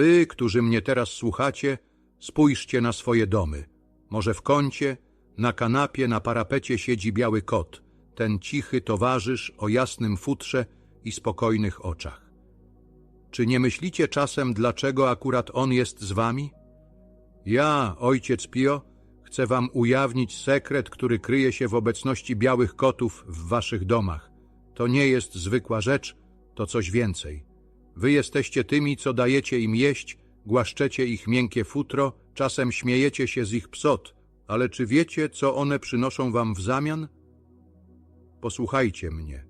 Wy, którzy mnie teraz słuchacie, spójrzcie na swoje domy. Może w kącie, na kanapie, na parapecie siedzi biały kot, ten cichy towarzysz o jasnym futrze i spokojnych oczach. Czy nie myślicie czasem, dlaczego akurat on jest z wami? Ja, ojciec Pio, chcę wam ujawnić sekret, który kryje się w obecności białych kotów w waszych domach. To nie jest zwykła rzecz, to coś więcej. Wy jesteście tymi, co dajecie im jeść, głaszczecie ich miękkie futro, czasem śmiejecie się z ich psot, ale czy wiecie, co one przynoszą wam w zamian? Posłuchajcie mnie,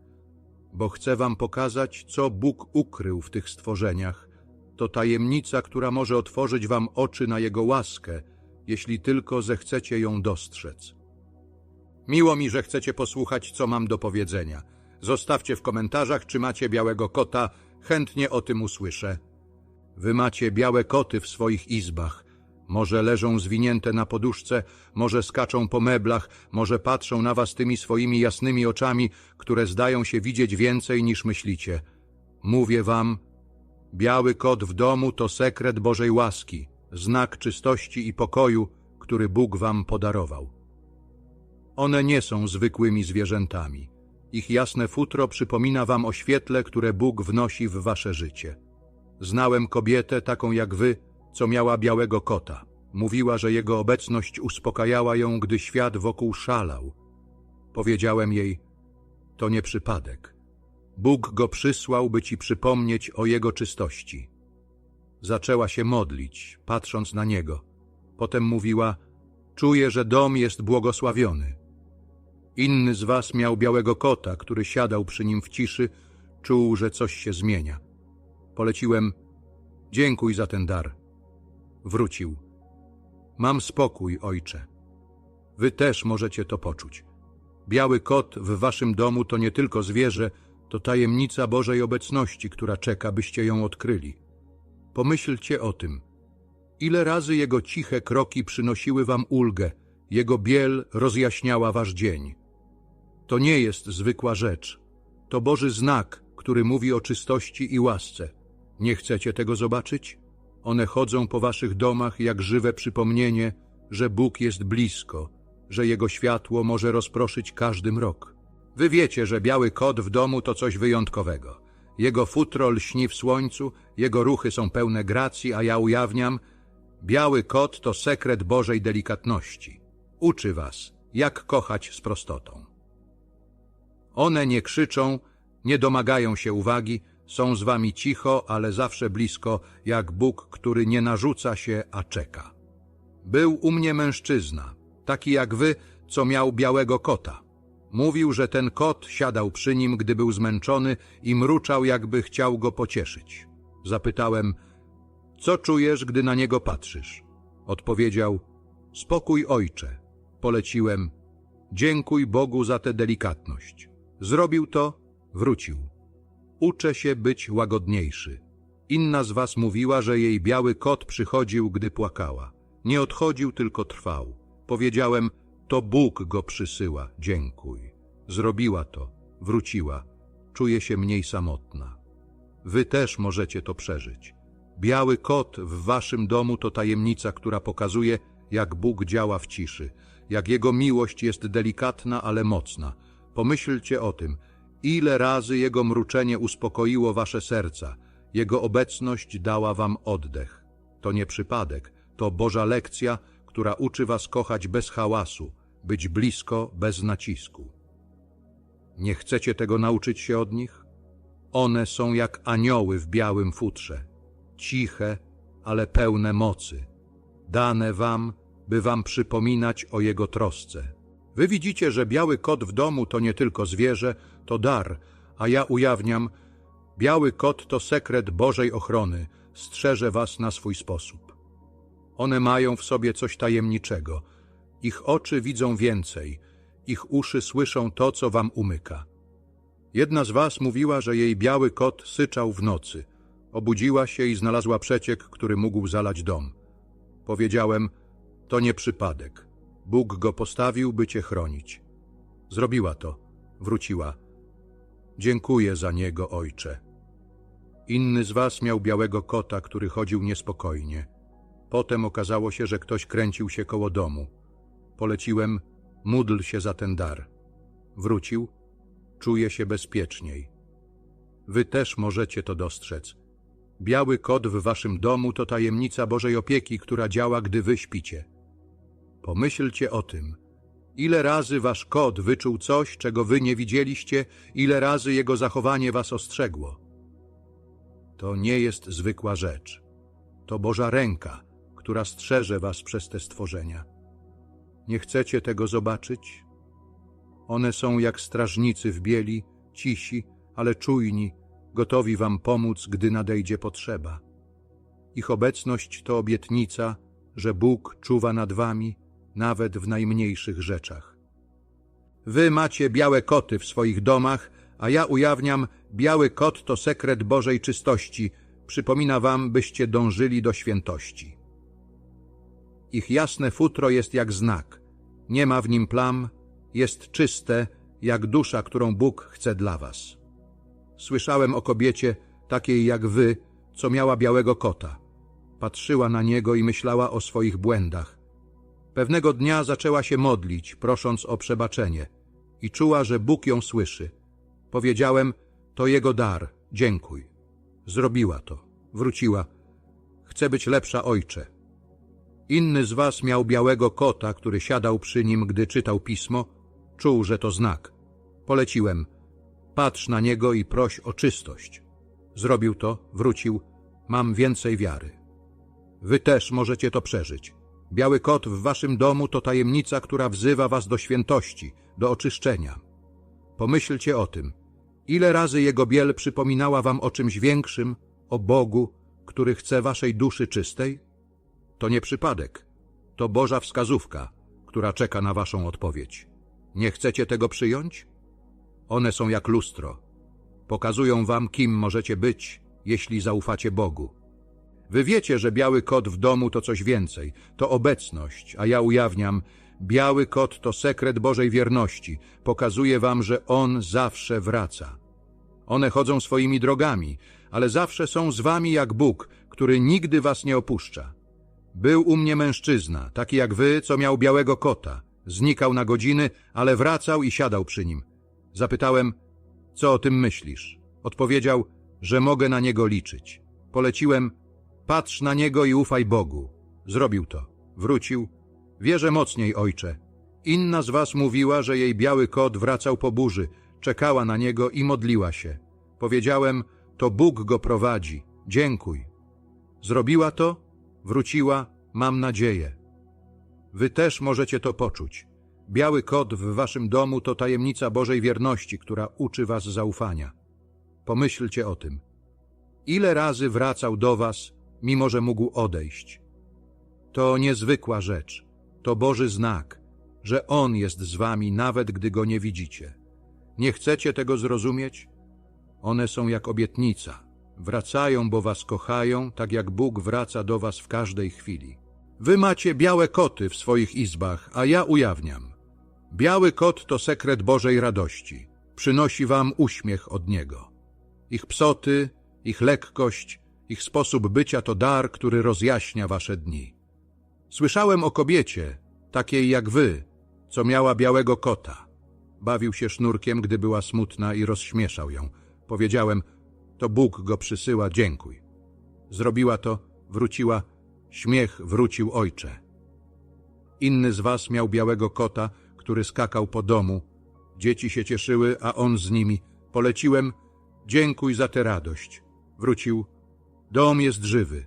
bo chcę wam pokazać, co Bóg ukrył w tych stworzeniach. To tajemnica, która może otworzyć wam oczy na Jego łaskę, jeśli tylko zechcecie ją dostrzec. Miło mi, że chcecie posłuchać, co mam do powiedzenia. Zostawcie w komentarzach, czy macie białego kota, chętnie o tym usłyszę. Wy macie białe koty w swoich izbach. Może leżą zwinięte na poduszce, może skaczą po meblach, może patrzą na was tymi swoimi jasnymi oczami, które zdają się widzieć więcej niż myślicie. Mówię wam, biały kot w domu to sekret Bożej łaski, znak czystości i pokoju, który Bóg wam podarował. One nie są zwykłymi zwierzętami. Ich jasne futro przypomina wam o świetle, które Bóg wnosi w wasze życie. Znałem kobietę taką jak wy, co miała białego kota. Mówiła, że jego obecność uspokajała ją, gdy świat wokół szalał. Powiedziałem jej, to nie przypadek. Bóg go przysłał, by ci przypomnieć o jego czystości. Zaczęła się modlić, patrząc na niego. Potem mówiła, czuję, że dom jest błogosławiony. Inny z was miał białego kota, który siadał przy nim w ciszy, czuł, że coś się zmienia. Poleciłem, dziękuj za ten dar. Wrócił. Mam spokój, ojcze. Wy też możecie to poczuć. Biały kot w waszym domu to nie tylko zwierzę, to tajemnica Bożej obecności, która czeka, byście ją odkryli. Pomyślcie o tym. Ile razy jego ciche kroki przynosiły wam ulgę, jego biel rozjaśniała wasz dzień. To nie jest zwykła rzecz. To Boży znak, który mówi o czystości i łasce. Nie chcecie tego zobaczyć? One chodzą po waszych domach jak żywe przypomnienie, że Bóg jest blisko, że Jego światło może rozproszyć każdy mrok. Wy wiecie, że biały kot w domu to coś wyjątkowego. Jego futro lśni w słońcu, jego ruchy są pełne gracji, a ja ujawniam, biały kot to sekret Bożej delikatności. Uczy was, jak kochać z prostotą. One nie krzyczą, nie domagają się uwagi, są z wami cicho, ale zawsze blisko, jak Bóg, który nie narzuca się, a czeka. Był u mnie mężczyzna, taki jak wy, co miał białego kota. Mówił, że ten kot siadał przy nim, gdy był zmęczony i mruczał, jakby chciał go pocieszyć. Zapytałem, co czujesz, gdy na niego patrzysz? Odpowiedział, spokój ojcze. Poleciłem, dziękuj Bogu za tę delikatność. Zrobił to, wrócił. Uczę się być łagodniejszy. Inna z was mówiła, że jej biały kot przychodził, gdy płakała. Nie odchodził, tylko trwał. Powiedziałem, to Bóg go przysyła, dziękuj. Zrobiła to, wróciła. Czuje się mniej samotna. Wy też możecie to przeżyć. Biały kot w waszym domu to tajemnica, która pokazuje, jak Bóg działa w ciszy, jak Jego miłość jest delikatna, ale mocna. Pomyślcie o tym, ile razy Jego mruczenie uspokoiło wasze serca, Jego obecność dała wam oddech. To nie przypadek, to Boża lekcja, która uczy was kochać bez hałasu, być blisko bez nacisku. Nie chcecie tego nauczyć się od nich? One są jak anioły w białym futrze, ciche, ale pełne mocy, dane wam, by wam przypominać o jego trosce. Wy widzicie, że biały kot w domu to nie tylko zwierzę, to dar, a ja ujawniam, biały kot to sekret Bożej ochrony, strzeże was na swój sposób. One mają w sobie coś tajemniczego. Ich oczy widzą więcej, ich uszy słyszą to, co wam umyka. Jedna z was mówiła, że jej biały kot syczał w nocy. Obudziła się i znalazła przeciek, który mógł zalać dom. Powiedziałem, to nie przypadek. Bóg go postawił, by cię chronić. Zrobiła to. Wróciła. Dziękuję za niego, ojcze. Inny z was miał białego kota, który chodził niespokojnie. Potem okazało się, że ktoś kręcił się koło domu. Poleciłem, módl się za ten dar. Wrócił, czuje się bezpieczniej. Wy też możecie to dostrzec. Biały kot w waszym domu to tajemnica Bożej opieki, która działa, gdy wy śpicie. Pomyślcie o tym. Ile razy wasz kot wyczuł coś, czego wy nie widzieliście, ile razy jego zachowanie was ostrzegło. To nie jest zwykła rzecz. To Boża ręka, która strzeże was przez te stworzenia. Nie chcecie tego zobaczyć? One są jak strażnicy w bieli, cisi, ale czujni, gotowi wam pomóc, gdy nadejdzie potrzeba. Ich obecność to obietnica, że Bóg czuwa nad wami, nawet w najmniejszych rzeczach. Wy macie białe koty w swoich domach, a ja ujawniam, biały kot to sekret Bożej czystości, przypomina wam, byście dążyli do świętości. Ich jasne futro jest jak znak, nie ma w nim plam, jest czyste, jak dusza, którą Bóg chce dla was. Słyszałem o kobiecie, takiej jak wy, co miała białego kota. Patrzyła na niego i myślała o swoich błędach. Pewnego dnia zaczęła się modlić, prosząc o przebaczenie i czuła, że Bóg ją słyszy. Powiedziałem, to jego dar, dziękuj. Zrobiła to, wróciła. Chcę być lepsza, ojcze. Inny z was miał białego kota, który siadał przy nim, gdy czytał pismo. Czuł, że to znak. Poleciłem. Patrz na niego i proś o czystość. Zrobił to, wrócił. Mam więcej wiary. Wy też możecie to przeżyć. Biały kot w waszym domu to tajemnica, która wzywa was do świętości, do oczyszczenia. Pomyślcie o tym. Ile razy jego biel przypominała wam o czymś większym, o Bogu, który chce waszej duszy czystej? To nie przypadek. To Boża wskazówka, która czeka na waszą odpowiedź. Nie chcecie tego przyjąć? One są jak lustro. Pokazują wam, kim możecie być, jeśli zaufacie Bogu. Wy wiecie, że biały kot w domu to coś więcej, to obecność, a ja ujawniam, biały kot to sekret Bożej wierności, pokazuje wam, że On zawsze wraca. One chodzą swoimi drogami, ale zawsze są z wami jak Bóg, który nigdy was nie opuszcza. Był u mnie mężczyzna, taki jak wy, co miał białego kota. Znikał na godziny, ale wracał i siadał przy nim. Zapytałem, co o tym myślisz? Odpowiedział, że mogę na niego liczyć. Poleciłem, patrz na niego i ufaj Bogu. Zrobił to. Wrócił. Wierzę mocniej, ojcze. Inna z was mówiła, że jej biały kot wracał po burzy, czekała na niego i modliła się. Powiedziałem, to Bóg go prowadzi. Dziękuj. Zrobiła to, wróciła, mam nadzieję. Wy też możecie to poczuć. Biały kot w waszym domu to tajemnica Bożej wierności, która uczy was zaufania. Pomyślcie o tym. Ile razy wracał do was, mimo że mógł odejść? To niezwykła rzecz. To Boży znak, że On jest z wami, nawet gdy Go nie widzicie. Nie chcecie tego zrozumieć? One są jak obietnica. Wracają, bo was kochają, tak jak Bóg wraca do was w każdej chwili. Wy macie białe koty w swoich izbach, a ja ujawniam. Biały kot to sekret Bożej radości. Przynosi wam uśmiech od Niego. Ich psoty, ich lekkość, ich sposób bycia to dar, który rozjaśnia wasze dni. Słyszałem o kobiecie, takiej jak wy, co miała białego kota. Bawił się sznurkiem, gdy była smutna i rozśmieszał ją. Powiedziałem, to Bóg go przysyła, dziękuj. Zrobiła to, wróciła, śmiech wrócił ojcze. Inny z was miał białego kota, który skakał po domu. Dzieci się cieszyły, a on z nimi. Poleciłem, dziękuj za tę radość. Wrócił, dom jest żywy.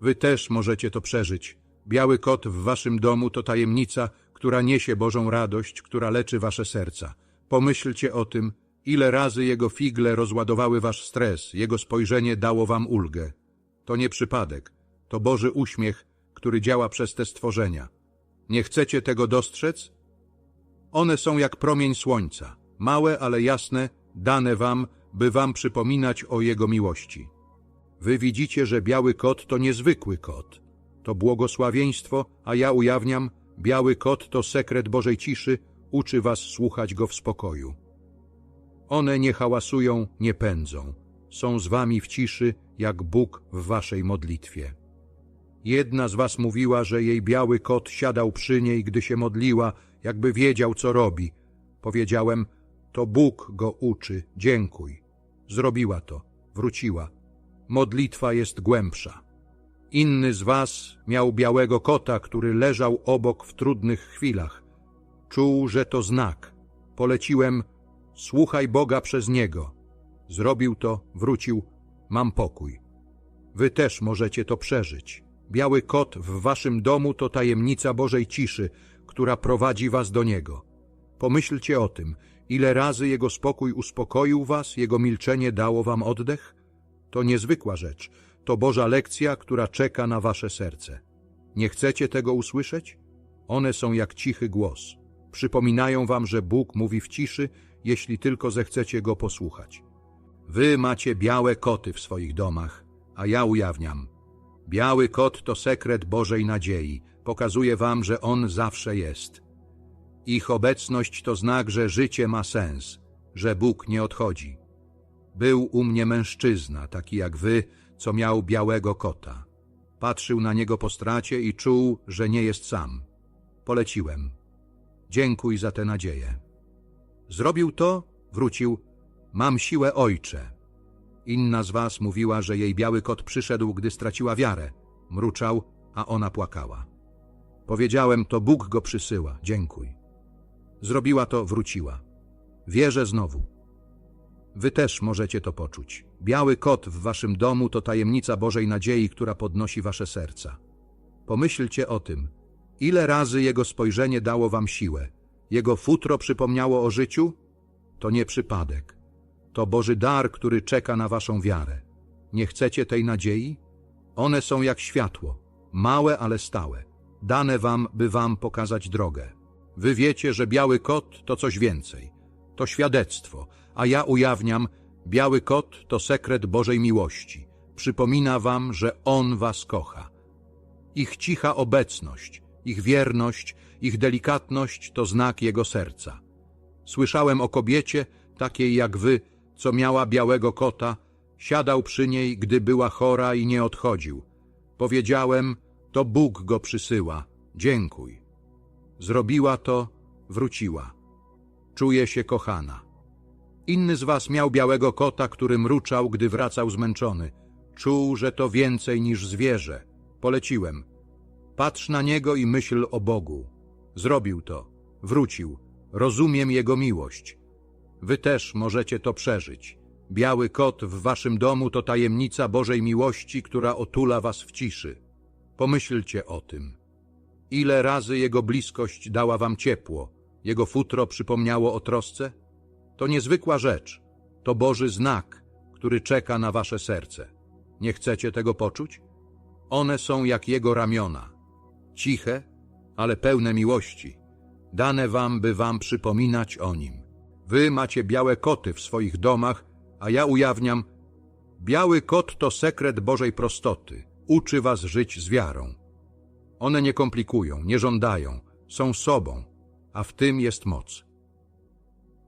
Wy też możecie to przeżyć. Biały kot w waszym domu to tajemnica, która niesie Bożą radość, która leczy wasze serca. Pomyślcie o tym, ile razy jego figle rozładowały wasz stres, jego spojrzenie dało wam ulgę. To nie przypadek, to Boży uśmiech, który działa przez te stworzenia. Nie chcecie tego dostrzec? One są jak promień słońca, małe, ale jasne, dane wam, by wam przypominać o Jego miłości. Wy widzicie, że biały kot to niezwykły kot. To błogosławieństwo, a ja ujawniam, biały kot to sekret Bożej ciszy, uczy was słuchać go w spokoju. One nie hałasują, nie pędzą. są z wami w ciszy, jak Bóg w waszej modlitwie. Jedna z was mówiła, że jej biały kot siadał przy niej, gdy się modliła, jakby wiedział, co robi. Powiedziałem, to Bóg go uczy, dziękuj. Zrobiła to, wróciła. Modlitwa jest głębsza. Inny z was miał białego kota, który leżał obok w trudnych chwilach. Czuł, że to znak. Poleciłem, słuchaj Boga przez niego. Zrobił to, wrócił, mam pokój. Wy też możecie to przeżyć. Biały kot w waszym domu to tajemnica Bożej ciszy, która prowadzi was do Niego. Pomyślcie o tym, ile razy Jego spokój uspokoił was, Jego milczenie dało wam oddech? To niezwykła rzecz, to Boża lekcja, która czeka na wasze serce. Nie chcecie tego usłyszeć? One są jak cichy głos. Przypominają wam, że Bóg mówi w ciszy, jeśli tylko zechcecie Go posłuchać. Wy macie białe koty w swoich domach, a ja ujawniam. Biały kot to sekret Bożej nadziei. Pokazuje wam, że On zawsze jest. Ich obecność to znak, że życie ma sens, że Bóg nie odchodzi. Był u mnie mężczyzna, taki jak wy, co miał białego kota. Patrzył na niego po stracie i czuł, że nie jest sam. Poleciłem. Dziękuj za tę nadzieję. Zrobił to, wrócił. Mam siłę, ojcze. Inna z was mówiła, że jej biały kot przyszedł, gdy straciła wiarę. Mruczał, a ona płakała. Powiedziałem, to Bóg go przysyła, dziękuj. Zrobiła to, wróciła. Wierzę znowu. Wy też możecie to poczuć. Biały kot w waszym domu to tajemnica Bożej nadziei, która podnosi wasze serca. Pomyślcie o tym, ile razy jego spojrzenie dało wam siłę. Jego futro przypomniało o życiu? To nie przypadek. To Boży dar, który czeka na waszą wiarę. Nie chcecie tej nadziei? One są jak światło, małe, ale stałe. Dane wam, by wam pokazać drogę. Wy wiecie, że biały kot to coś więcej. To świadectwo, a ja ujawniam, biały kot to sekret Bożej miłości. Przypomina wam, że On was kocha. Ich cicha obecność, ich wierność, ich delikatność to znak Jego serca. Słyszałem o kobiecie, takiej jak wy, co miała białego kota, siadał przy niej, gdy była chora i nie odchodził. Powiedziałem, to Bóg go przysyła, dziękuj. Zrobiła to, wróciła. Czuje się kochana. Inny z was miał białego kota, który mruczał, gdy wracał zmęczony. Czuł, że to więcej niż zwierzę. Poleciłem. Patrz na niego i myśl o Bogu. Zrobił to. Wrócił. Rozumiem jego miłość. Wy też możecie to przeżyć. Biały kot w waszym domu to tajemnica Bożej miłości, która otula was w ciszy. Pomyślcie o tym. Ile razy Jego bliskość dała wam ciepło, Jego futro przypomniało o trosce? To niezwykła rzecz, to Boży znak, który czeka na wasze serce. Nie chcecie tego poczuć? One są jak Jego ramiona, ciche, ale pełne miłości, dane wam, by wam przypominać o Nim. Wy macie białe koty w swoich domach, a ja ujawniam, biały kot to sekret Bożej prostoty, uczy was żyć z wiarą. One nie komplikują, nie żądają, są sobą, a w tym jest moc.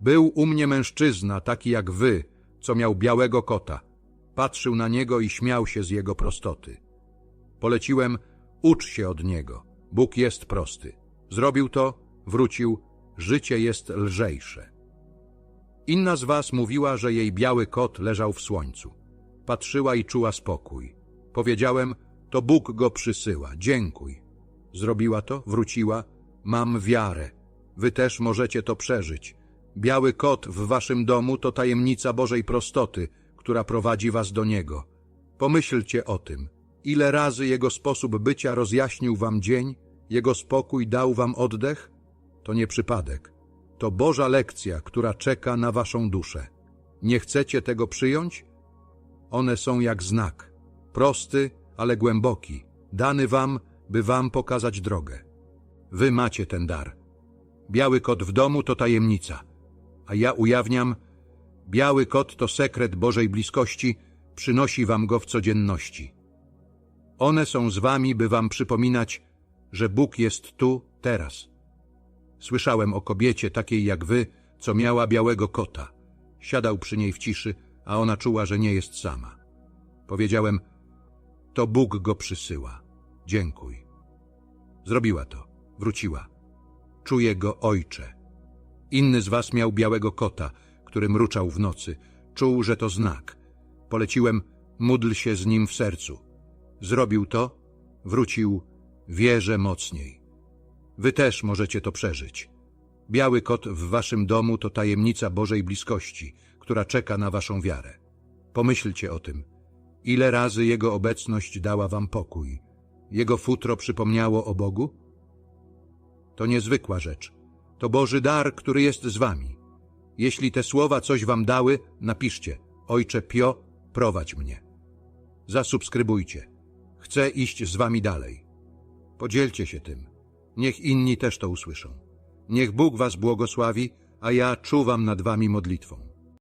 Był u mnie mężczyzna, taki jak wy, co miał białego kota. Patrzył na niego i śmiał się z jego prostoty. Poleciłem, ucz się od niego. Bóg jest prosty. Zrobił to, wrócił, życie jest lżejsze. Inna z was mówiła, że jej biały kot leżał w słońcu. Patrzyła i czuła spokój. Powiedziałem, to Bóg go przysyła, dziękuj. Zrobiła to, wróciła, mam wiarę. Wy też możecie to przeżyć. Biały kot w waszym domu to tajemnica Bożej prostoty, która prowadzi was do Niego. Pomyślcie o tym. Ile razy Jego sposób bycia rozjaśnił wam dzień, Jego spokój dał wam oddech? To nie przypadek. To Boża lekcja, która czeka na waszą duszę. Nie chcecie tego przyjąć? One są jak znak. Prosty, ale głęboki. Dany wam, by wam pokazać drogę. Wy macie ten dar. Biały kot w domu to tajemnica, a ja ujawniam, biały kot to sekret Bożej bliskości, przynosi wam go w codzienności. One są z wami, by wam przypominać, że Bóg jest tu, teraz. Słyszałem o kobiecie takiej jak wy, co miała białego kota. Siadał przy niej w ciszy, a ona czuła, że nie jest sama. Powiedziałem, to Bóg go przysyła. Dziękuj. Zrobiła to. Wróciła. Czuję go ojcze. Inny z was miał białego kota, który mruczał w nocy. Czuł, że to znak. Poleciłem, módl się z nim w sercu. Zrobił to, wrócił, wierzę mocniej. Wy też możecie to przeżyć. Biały kot w waszym domu to tajemnica Bożej bliskości, która czeka na waszą wiarę. Pomyślcie o tym. Ile razy Jego obecność dała wam pokój? Jego futro przypomniało o Bogu? To niezwykła rzecz. To Boży dar, który jest z wami. Jeśli te słowa coś wam dały, napiszcie. Ojcze Pio, prowadź mnie. Zasubskrybujcie. Chcę iść z wami dalej. Podzielcie się tym. Niech inni też to usłyszą. Niech Bóg was błogosławi, a ja czuwam nad wami modlitwą.